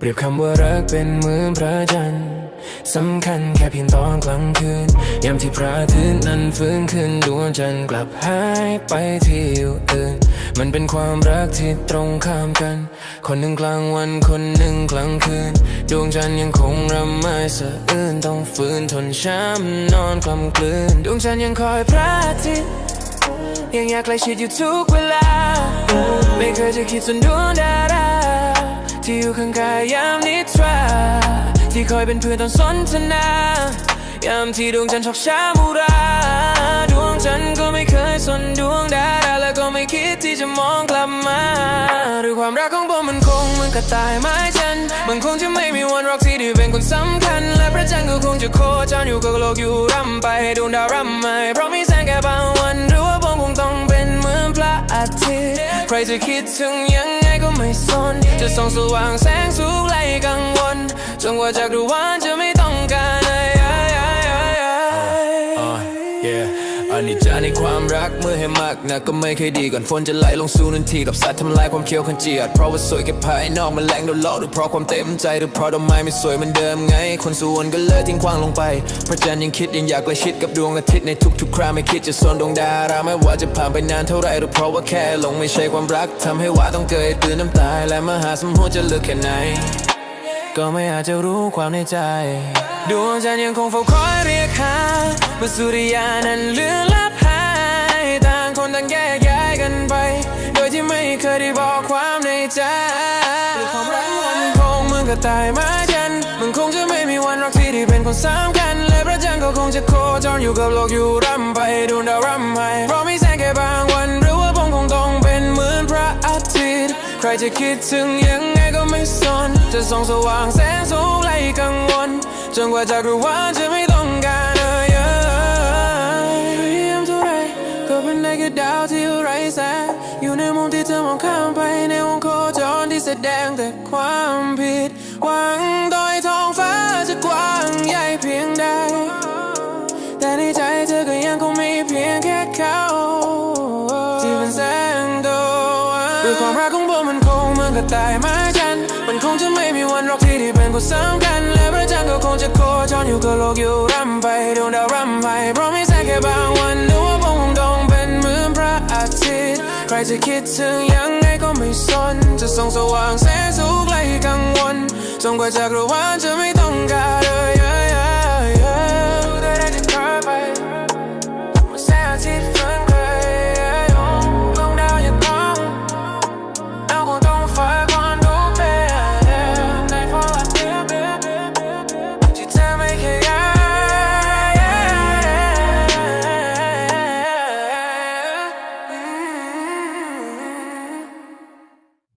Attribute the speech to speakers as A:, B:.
A: เปรียบคำว่ารักเป็นเหมือนพระจันทร์สำคัญแค่เพียงตอนกลางคืนยามที่พระอาทิตย์นั้นฟื้นขึ้นดวงจันทร์กลับหายไปที่อยู่อื่น มันเป็นความรักที่ตรงข้ามกัน คนหนึ่งกลางวันคนหนึ่งกลางคืน ดวงจันทร์ยังคงรำไม้สะอื้นต้องฝืนทนช้ำนอนกลำกลืน ดวงจันทร์ยังคอยพระอาทิตย์ยังอยากใกล้ชิดอยู่ทุกเวลา ไม่เคยจะคิดส่วนดวงดารา ที่อยู่ข้างกายยามนิทราที่คอยเป็นเพื่อนตอนสนทนายามที่ดวงจันทร์ชอกช้ามูราดวงจันทร์ก็ไม่เคยสนดวงดาราและก็ไม่คิดที่จะมองกลับมาด้วยความรักของผมมันคงเหมือนกระต่ายไม้จันมันคงจะไม่มีวันรักที่ได้เป็นคนสำคัญ และพระจันทร์ก็คงจะโคจรอยู่กับโลกอยู่ร่ำไปดวงดาวร่ำไม่เพราะมีแสงแค่บางวัน หรือว่าผมคงต้องเป็นเหมือนพระอาทิตย์ใครจะคิดถึงยัง ไม่สน จะส่องสว่างแสงสูงไล่กังวลจนกว่าจักรวาลจะไม่ต้องการอะไร
B: อันนี้จะในความรักเมื่อให้มากนะก็ไม่เคยดีก่อนฝนจะไหลลงสู่นันทีกับสัตว์ทำลายความเคี้ยวขจียดเพราะว่าสวยแค่ภายนอกมันแรงโดนหลอกหรือเพราะความเต็มใจหรือเพราะดอกไม้ไม่สวยเหมือนเดิมไง คนส่วนก็เลยทิ้งขว้างลงไปพระจันทร์ยังคิดยังอยากใกล้ชิดกับดวงอาทิตย์ในทุกๆคราไม่คิดจะสนดวงดาราไม่ว่าจะผ่านไปนานเท่าไรหรือเพราะว่าแค่ลงไม่ใช่ความรักทำให้ว่าต้องเกิดตื่นน้ำตายและมหาสมุทรจะลึกแค่ไหน
A: ก็ไม่อาจจะรู้ความในใจ ดวงจันทร์ยังคงเฝ้าคอยเรียกหาเมื่อสุริยานั้นเลือนลับหายต่างคนต่างแยกย้ายกันไป โดยที่ไม่เคยได้บอกความในใจด้วยความรักมันคงเหมือนกับตายม้จันมันคงจะไม่มีวันรักที่ได้เป็นคนสำคัญและพระจันทร์ก็คงจะโคจรอยู่กับโลกอยู่ร่ำไปดวงดาวร่ำไปเพราะมีแสงแค่บางวันหรือว่าผมคงต้องเป็นเหมือนพระอาทิตย์ใครจะคิดถึงยังไงก็ไม่สนจะส่องสว่างแสง จนกว่าจะรู้ว่าจะไม่ต้องการเอะไรพยายามเท่าไรก็เป็นได้แค่ดาวที่ไร้แสงอยู่ในมุมที่เธอมองข้ามไปในวงโคจรที่แสดงแต่ความผิดหวังโดย วันด้วยความรักของผมมันคงเหมือนกับตายไม้จันมันคงจะไม่มีวันรักที่ได้เป็นคนสำคัญและพระจันทร์ก็คงจะโคจรอยู่กับโลกอยู่ร่ำไปดวงดาวร่ำไปเพราะไมีแสงแค่บางวันหรือว่าผมคงต้องเป็นเหมือนพระอาทิตย์ใครจะคิดถึงยังไงก็ไม่สน จะส่องสว่างแสงสูงไกลกังวลจนกว่าจักรวาลจะไม่ต้องการ